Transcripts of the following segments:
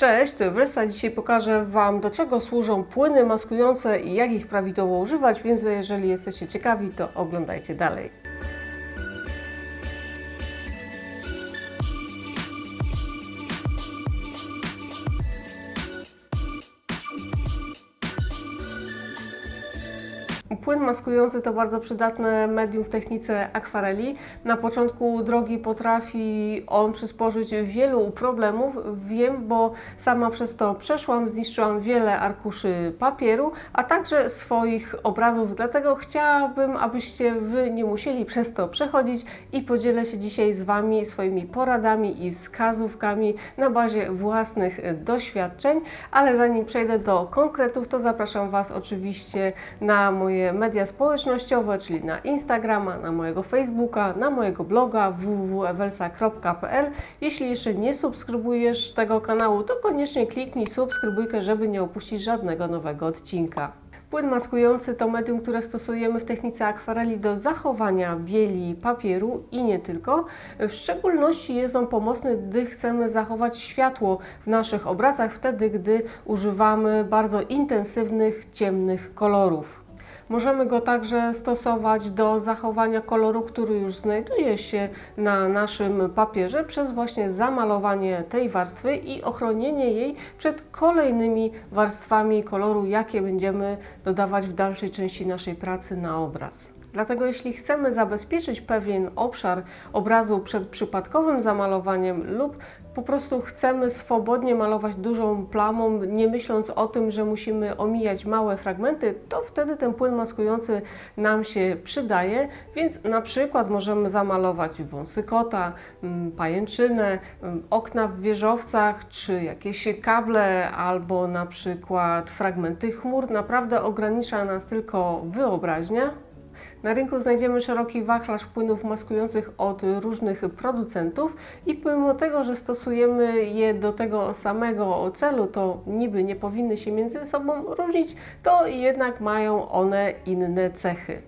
Cześć, Wresa. Dzisiaj pokażę Wam, do czego służą płyny maskujące i jak ich prawidłowo używać, więc jeżeli jesteście ciekawi, to oglądajcie dalej. Maskujący to bardzo przydatne medium w technice akwareli. Na początku drogi potrafi on przysporzyć wielu problemów. Wiem, bo sama przez to przeszłam, zniszczyłam wiele arkuszy papieru, a także swoich obrazów. Dlatego chciałabym, abyście Wy nie musieli przez to przechodzić i podzielę się dzisiaj z Wami swoimi poradami i wskazówkami na bazie własnych doświadczeń. Ale zanim przejdę do konkretów, to zapraszam Was oczywiście na moje media społecznościowe, czyli na Instagrama, na mojego Facebooka, na mojego bloga www.ewelsa.pl. Jeśli jeszcze nie subskrybujesz tego kanału, to koniecznie kliknij subskrybujkę, żeby nie opuścić żadnego nowego odcinka. Płyn maskujący to medium, które stosujemy w technice akwareli do zachowania bieli papieru i nie tylko. W szczególności jest on pomocny, gdy chcemy zachować światło w naszych obrazach, wtedy gdy używamy bardzo intensywnych, ciemnych kolorów. Możemy go także stosować do zachowania koloru, który już znajduje się na naszym papierze przez właśnie zamalowanie tej warstwy i ochronienie jej przed kolejnymi warstwami koloru, jakie będziemy dodawać w dalszej części naszej pracy na obraz. Dlatego jeśli chcemy zabezpieczyć pewien obszar obrazu przed przypadkowym zamalowaniem lub po prostu chcemy swobodnie malować dużą plamą, nie myśląc o tym, że musimy omijać małe fragmenty, to wtedy ten płyn maskujący nam się przydaje, więc na przykład możemy zamalować wąsy kota, mm, pajęczynę, mm, okna w wieżowcach, czy jakieś kable, albo na przykład fragmenty chmur. Naprawdę ogranicza nas tylko wyobraźnia. Na rynku znajdziemy szeroki wachlarz płynów maskujących od różnych producentów i pomimo tego, że stosujemy je do tego samego celu, to niby nie powinny się między sobą różnić, to jednak mają one inne cechy.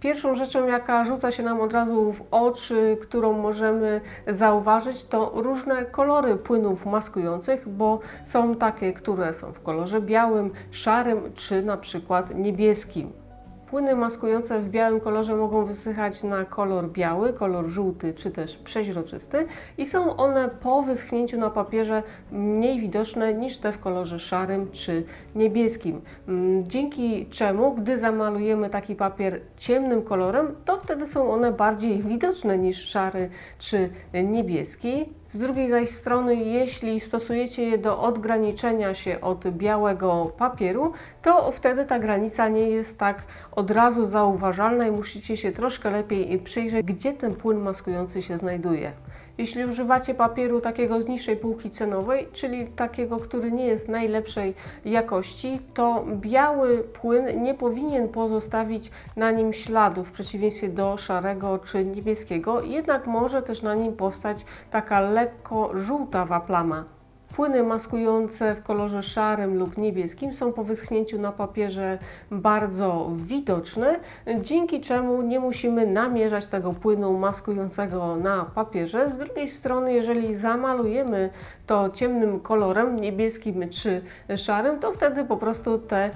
Pierwszą rzeczą, jaka rzuca się nam od razu w oczy, którą możemy zauważyć, to różne kolory płynów maskujących, bo są takie, które są w kolorze białym, szarym czy na przykład niebieskim. Płyny maskujące w białym kolorze mogą wysychać na kolor biały, kolor żółty czy też przeźroczysty i są one po wyschnięciu na papierze mniej widoczne niż te w kolorze szarym czy niebieskim. Mm, Dzięki czemu, gdy zamalujemy taki papier ciemnym kolorem, to wtedy są one bardziej widoczne niż szary czy niebieski. Z drugiej zaś strony, jeśli stosujecie je do odgraniczenia się od białego papieru, to wtedy ta granica nie jest tak od razu zauważalna i musicie się troszkę lepiej przyjrzeć, gdzie ten płyn maskujący się znajduje. Jeśli używacie papieru takiego z niższej półki cenowej, czyli takiego, który nie jest najlepszej jakości, to biały płyn nie powinien pozostawić na nim śladów w przeciwieństwie do szarego czy niebieskiego, jednak może też na nim powstać taka lekko żółtawa plama. Płyny maskujące w kolorze szarym lub niebieskim są po wyschnięciu na papierze bardzo widoczne, dzięki czemu nie musimy namierzać tego płynu maskującego na papierze. Z drugiej strony, jeżeli zamalujemy to ciemnym kolorem, niebieskim czy szarym, to wtedy po prostu ten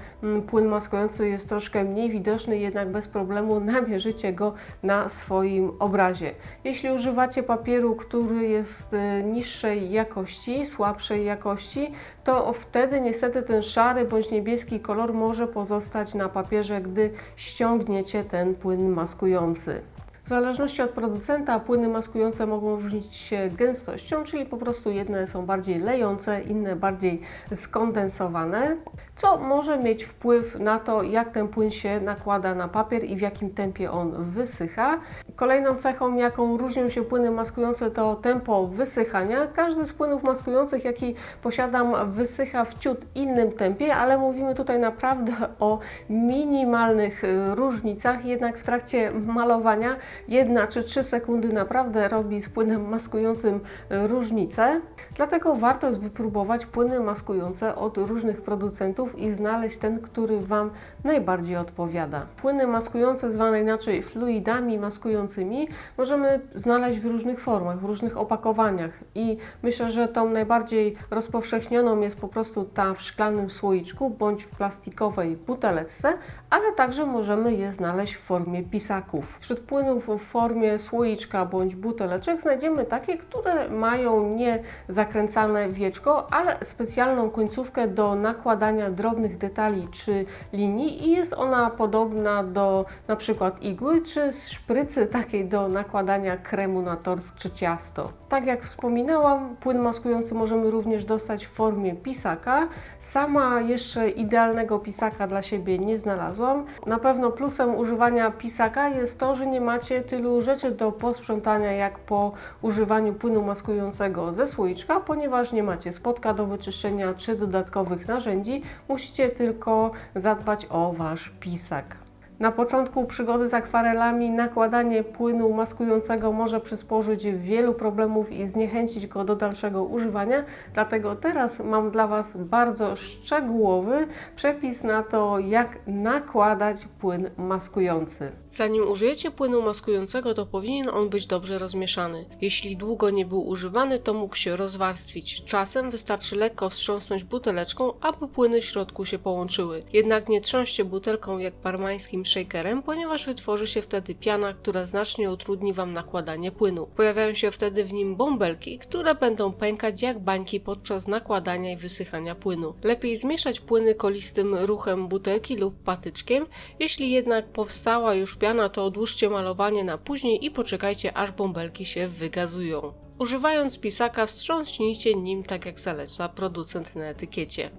płyn maskujący jest troszkę mniej widoczny, jednak bez problemu namierzycie go na swoim obrazie. Jeśli używacie papieru, który jest e, niższej jakości, słabszej jakości, to wtedy niestety ten szary bądź niebieski kolor może pozostać na papierze, gdy ściągniecie ten płyn maskujący. W zależności od producenta płyny maskujące mogą różnić się gęstością, czyli po prostu jedne są bardziej lejące, inne bardziej skondensowane, co może mieć wpływ na to, jak ten płyn się nakłada na papier i w jakim tempie on wysycha. Kolejną cechą, jaką różnią się płyny maskujące, to tempo wysychania. Każdy z płynów maskujących, jaki posiadam, wysycha w ciut innym tempie, ale mówimy tutaj naprawdę o minimalnych różnicach, jednak w trakcie malowania jedna czy trzy sekundy naprawdę robi z płynem maskującym różnicę. Dlatego warto jest wypróbować płyny maskujące od różnych producentów i znaleźć ten, który Wam najbardziej odpowiada. Płyny maskujące, zwane inaczej fluidami maskującymi, możemy znaleźć w różnych formach, w różnych opakowaniach i myślę, że tą najbardziej rozpowszechnioną jest po prostu ta w szklanym słoiczku bądź w plastikowej buteleczce, ale także możemy je znaleźć w formie pisaków. Wśród płynów w formie słoiczka bądź buteleczek znajdziemy takie, które mają nie zakręcane wieczko, ale specjalną końcówkę do nakładania drobnych detali czy linii i jest ona podobna do na przykład igły czy szprycy takiej do nakładania kremu na tort czy ciasto. Tak jak wspominałam, płyn maskujący możemy również dostać w formie pisaka. Sama jeszcze idealnego pisaka dla siebie nie znalazłam. Na pewno plusem używania pisaka jest to, że nie macie tylu rzeczy do posprzątania jak po używaniu płynu maskującego ze słoiczka, ponieważ nie macie spotka do wyczyszczenia czy dodatkowych narzędzi. Musicie tylko zadbać o Wasz pisak. Na początku przygody z akwarelami nakładanie płynu maskującego może przysporzyć wielu problemów i zniechęcić go do dalszego używania, dlatego teraz mam dla Was bardzo szczegółowy przepis na to, jak nakładać płyn maskujący. Zanim użyjecie płynu maskującego, to powinien on być dobrze rozmieszany. Jeśli długo nie był używany, to mógł się rozwarstwić. Czasem wystarczy lekko wstrząsnąć buteleczką, aby płyny w środku się połączyły. Jednak nie trząście butelką jak parmańskim shakerem, ponieważ wytworzy się wtedy piana, która znacznie utrudni Wam nakładanie płynu. Pojawiają się wtedy w nim bąbelki, które będą pękać jak bańki podczas nakładania i wysychania płynu. Lepiej zmieszać płyny kolistym ruchem butelki lub patyczkiem. Jeśli jednak powstała już piana, to odłóżcie malowanie na później i poczekajcie aż bąbelki się wygazują. Używając pisaka wstrząśnijcie nim tak jak zaleca producent na etykiecie.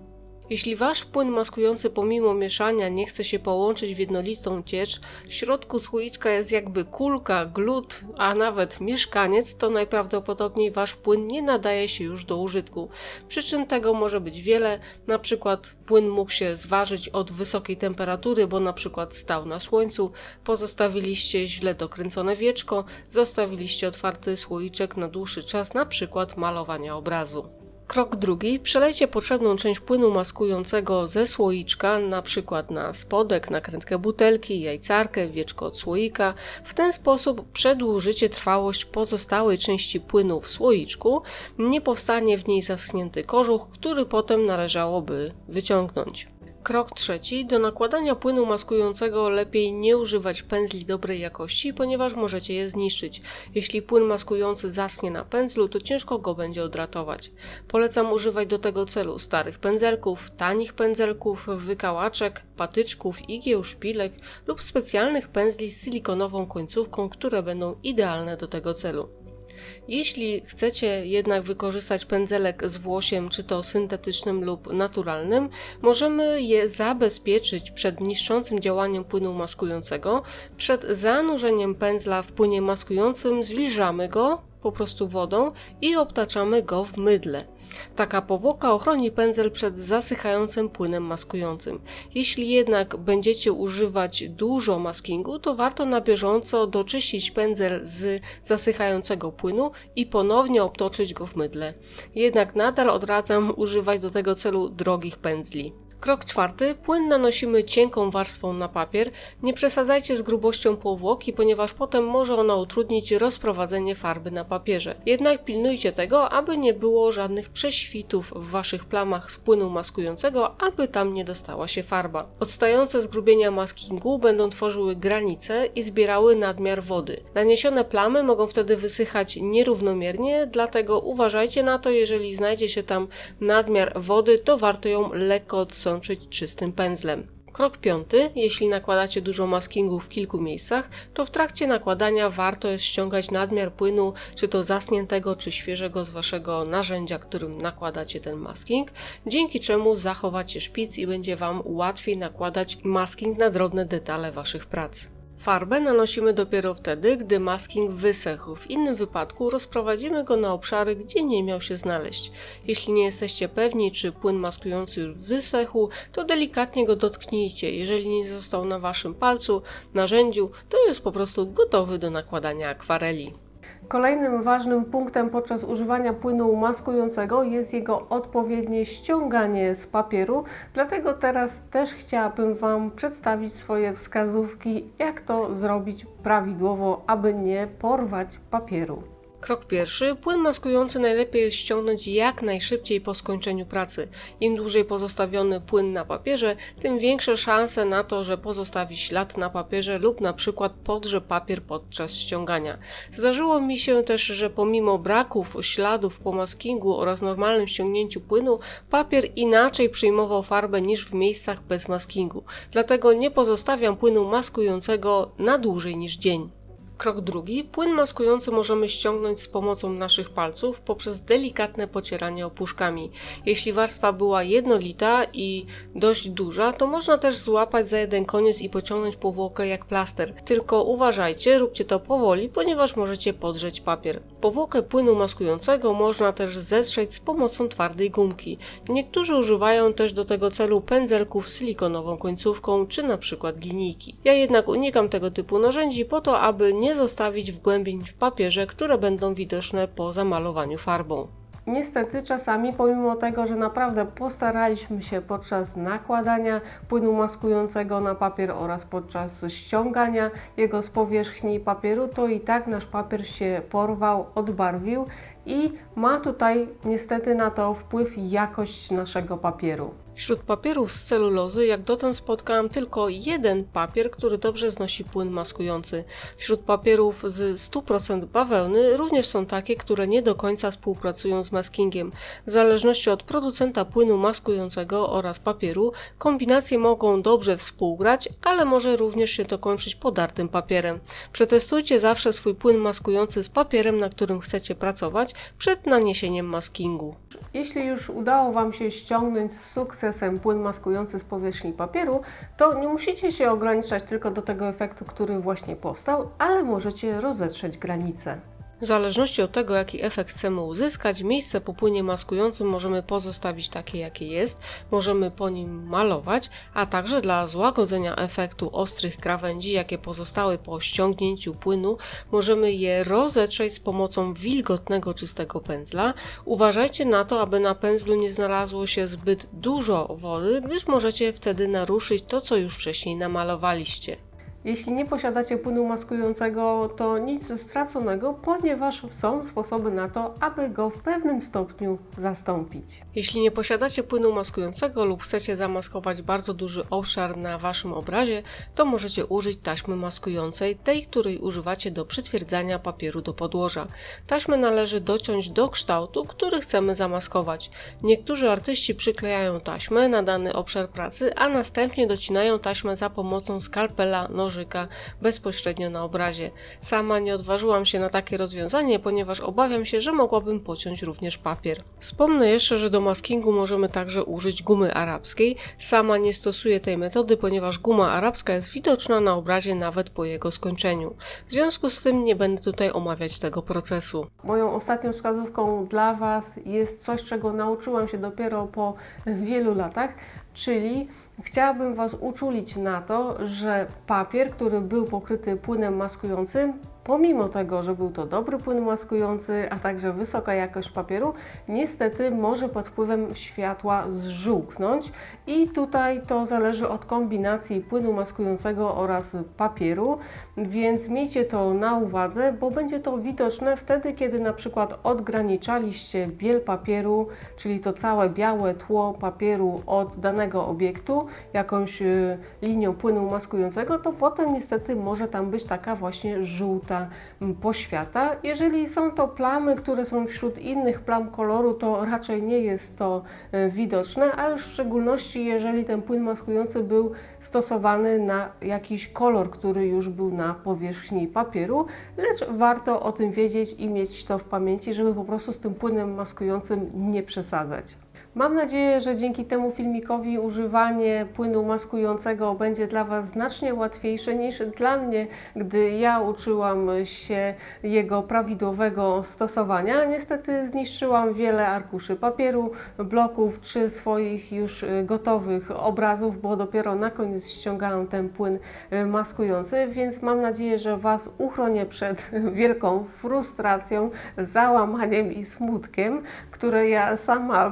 Jeśli wasz płyn maskujący pomimo mieszania nie chce się połączyć w jednolitą ciecz, w środku słoiczka jest jakby kulka, glut, a nawet mieszkaniec, to najprawdopodobniej wasz płyn nie nadaje się już do użytku. Przyczyn tego może być wiele, na przykład płyn mógł się zważyć od wysokiej temperatury, bo na przykład stał na słońcu, pozostawiliście źle dokręcone wieczko, zostawiliście otwarty słoiczek na dłuższy czas, na przykład malowania obrazu. Krok drugi. Przelejcie potrzebną część płynu maskującego ze słoiczka, na przykład na spodek, nakrętkę butelki, jajcarkę, wieczko od słoika. W ten sposób przedłużycie trwałość pozostałej części płynu w słoiczku. Nie powstanie w niej zaschnięty kożuch, który potem należałoby wyciągnąć. Krok trzeci. Do nakładania płynu maskującego lepiej nie używać pędzli dobrej jakości, ponieważ możecie je zniszczyć. Jeśli płyn maskujący zasnie na pędzlu, to ciężko go będzie odratować. Polecam używać do tego celu starych pędzelków, tanich pędzelków, wykałaczek, patyczków, igieł, szpilek lub specjalnych pędzli z silikonową końcówką, które będą idealne do tego celu. Jeśli chcecie jednak wykorzystać pędzelek z włosiem, czy to syntetycznym lub naturalnym, możemy je zabezpieczyć przed niszczącym działaniem płynu maskującego. Przed zanurzeniem pędzla w płynie maskującym zwilżamy go po prostu wodą i obtaczamy go w mydle. Taka powłoka ochroni pędzel przed zasychającym płynem maskującym. Jeśli jednak będziecie używać dużo maskingu, to warto na bieżąco doczyścić pędzel z zasychającego płynu i ponownie obtoczyć go w mydle. Jednak nadal odradzam używać do tego celu drogich pędzli. Krok czwarty. Płyn nanosimy cienką warstwą na papier. Nie przesadzajcie z grubością powłoki, ponieważ potem może ona utrudnić rozprowadzenie farby na papierze. Jednak pilnujcie tego, aby nie było żadnych prześwitów w waszych plamach z płynu maskującego, aby tam nie dostała się farba. Odstające zgrubienia maskingu będą tworzyły granice i zbierały nadmiar wody. Naniesione plamy mogą wtedy wysychać nierównomiernie, dlatego uważajcie na to, jeżeli znajdzie się tam nadmiar wody, to warto ją lekko odsączyć czystym pędzlem. Krok piąty. Jeśli nakładacie dużo maskingu w kilku miejscach, to w trakcie nakładania warto jest ściągać nadmiar płynu, czy to zasniętego, czy świeżego z waszego narzędzia, którym nakładacie ten masking, dzięki czemu zachowacie szpic i będzie wam łatwiej nakładać masking na drobne detale waszych prac. Farbę nanosimy dopiero wtedy, gdy masking wysechł. W innym wypadku rozprowadzimy go na obszary, gdzie nie miał się znaleźć. Jeśli nie jesteście pewni, czy płyn maskujący już wysechł, to delikatnie go dotknijcie. Jeżeli nie został na waszym palcu, narzędziu, to jest po prostu gotowy do nakładania akwareli. Kolejnym ważnym punktem podczas używania płynu maskującego jest jego odpowiednie ściąganie z papieru, dlatego teraz też chciałabym Wam przedstawić swoje wskazówki, jak to zrobić prawidłowo, aby nie porwać papieru. Krok pierwszy. Płyn maskujący najlepiej jest ściągnąć jak najszybciej po skończeniu pracy. Im dłużej pozostawiony płyn na papierze, tym większe szanse na to, że pozostawi ślad na papierze lub na przykład podrze papier podczas ściągania. Zdarzyło mi się też, że pomimo braków śladów po maskingu oraz normalnym ściągnięciu płynu, papier inaczej przyjmował farbę niż w miejscach bez maskingu. Dlatego nie pozostawiam płynu maskującego na dłużej niż dzień. Krok drugi. Płyn maskujący możemy ściągnąć z pomocą naszych palców poprzez delikatne pocieranie opuszkami. Jeśli warstwa była jednolita i dość duża, to można też złapać za jeden koniec i pociągnąć powłokę jak plaster. Tylko uważajcie, róbcie to powoli, ponieważ możecie podrzeć papier. Powłokę płynu maskującego można też zetrzeć z pomocą twardej gumki. Niektórzy używają też do tego celu pędzelków z silikonową końcówką, czy na przykład linijki. Ja jednak unikam tego typu narzędzi po to, aby nie zostawić wgłębień w papierze, które będą widoczne po zamalowaniu farbą. Niestety czasami, pomimo tego, że naprawdę postaraliśmy się podczas nakładania płynu maskującego na papier oraz podczas ściągania jego z powierzchni papieru, to i tak nasz papier się porwał, odbarwił i ma tutaj niestety na to wpływ jakość naszego papieru. Wśród papierów z celulozy, jak dotąd spotkałam tylko jeden papier, który dobrze znosi płyn maskujący. Wśród papierów z 100% bawełny również są takie, które nie do końca współpracują z maskingiem. W zależności od producenta płynu maskującego oraz papieru, kombinacje mogą dobrze współgrać, ale może również się to kończyć podartym papierem. Przetestujcie zawsze swój płyn maskujący z papierem, na którym chcecie pracować, przed naniesieniem maskingu. Jeśli już udało Wam się ściągnąć z sukcesem płyn maskujący z powierzchni papieru, to nie musicie się ograniczać tylko do tego efektu, który właśnie powstał, ale możecie rozetrzeć granice. W zależności od tego, jaki efekt chcemy uzyskać, miejsce po płynie maskującym możemy pozostawić takie, jakie jest, możemy po nim malować, a także dla złagodzenia efektu ostrych krawędzi, jakie pozostały po ściągnięciu płynu, możemy je rozetrzeć z pomocą wilgotnego, czystego pędzla. Uważajcie na to, aby na pędzlu nie znalazło się zbyt dużo wody, gdyż możecie wtedy naruszyć to, co już wcześniej namalowaliście. Jeśli nie posiadacie płynu maskującego, to nic straconego, ponieważ są sposoby na to, aby go w pewnym stopniu zastąpić. Jeśli nie posiadacie płynu maskującego lub chcecie zamaskować bardzo duży obszar na waszym obrazie, to możecie użyć taśmy maskującej, tej, której używacie do przytwierdzania papieru do podłoża. Taśmę należy dociąć do kształtu, który chcemy zamaskować. Niektórzy artyści przyklejają taśmę na dany obszar pracy, a następnie docinają taśmę za pomocą skalpela, noży nożyka bezpośrednio na obrazie. Sama nie odważyłam się na takie rozwiązanie, ponieważ obawiam się, że mogłabym pociąć również papier. Wspomnę jeszcze, że do maskingu możemy także użyć gumy arabskiej. Sama nie stosuję tej metody, ponieważ guma arabska jest widoczna na obrazie nawet po jego skończeniu. W związku z tym nie będę tutaj omawiać tego procesu. Moją ostatnią wskazówką dla Was jest coś, czego nauczyłam się dopiero po wielu latach, czyli chciałabym Was uczulić na to, że papier, który był pokryty płynem maskującym, pomimo tego, że był to dobry płyn maskujący, a także wysoka jakość papieru, niestety może pod wpływem światła zżółknąć. I tutaj to zależy od kombinacji płynu maskującego oraz papieru, więc miejcie to na uwadze, bo będzie to widoczne wtedy, kiedy na przykład odgraniczaliście biel papieru, czyli to całe białe tło papieru od danego obiektu jakąś y, linią płynu maskującego, to potem niestety może tam być taka właśnie żółta poświata. Jeżeli są to plamy, które są wśród innych plam koloru, to raczej nie jest to e, widoczne, a już w szczególności jeżeli ten płyn maskujący był stosowany na jakiś kolor, który już był na powierzchni papieru, lecz warto o tym wiedzieć i mieć to w pamięci, żeby po prostu z tym płynem maskującym nie przesadzać. Mam nadzieję, że dzięki temu filmikowi używanie płynu maskującego będzie dla Was znacznie łatwiejsze niż dla mnie, gdy ja uczyłam się jego prawidłowego stosowania. Niestety zniszczyłam wiele arkuszy papieru, bloków czy swoich już gotowych obrazów, bo dopiero na koniec ściągałam ten płyn maskujący, więc mam nadzieję, że Was uchronię przed wielką frustracją, załamaniem i smutkiem, które ja sama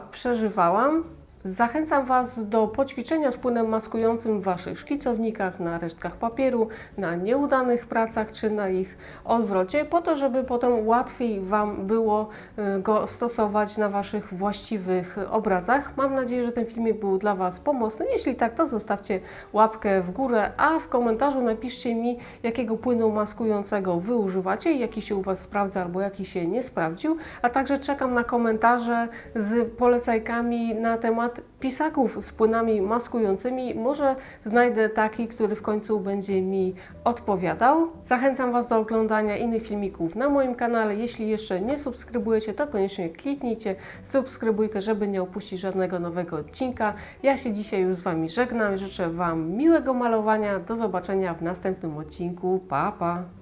przeżywałam. Zachęcam Was do poćwiczenia z płynem maskującym w Waszych szkicownikach, na resztkach papieru, na nieudanych pracach czy na ich odwrocie, po to, żeby potem łatwiej Wam było y, go stosować na Waszych właściwych obrazach. Mam nadzieję, że ten filmik był dla Was pomocny. Jeśli tak, to zostawcie łapkę w górę, a w komentarzu napiszcie mi, jakiego płynu maskującego Wy używacie, jaki się u Was sprawdza albo jaki się nie sprawdził, a także czekam na komentarze z polecajkami na temat pisaków z płynami maskującymi. Może znajdę taki, który w końcu będzie mi odpowiadał. Zachęcam Was do oglądania innych filmików na moim kanale. Jeśli jeszcze nie subskrybujecie, to koniecznie kliknijcie subskrybujkę, żeby nie opuścić żadnego nowego odcinka. Ja się dzisiaj już z Wami żegnam. Życzę Wam miłego malowania. Do zobaczenia w następnym odcinku. Pa, pa!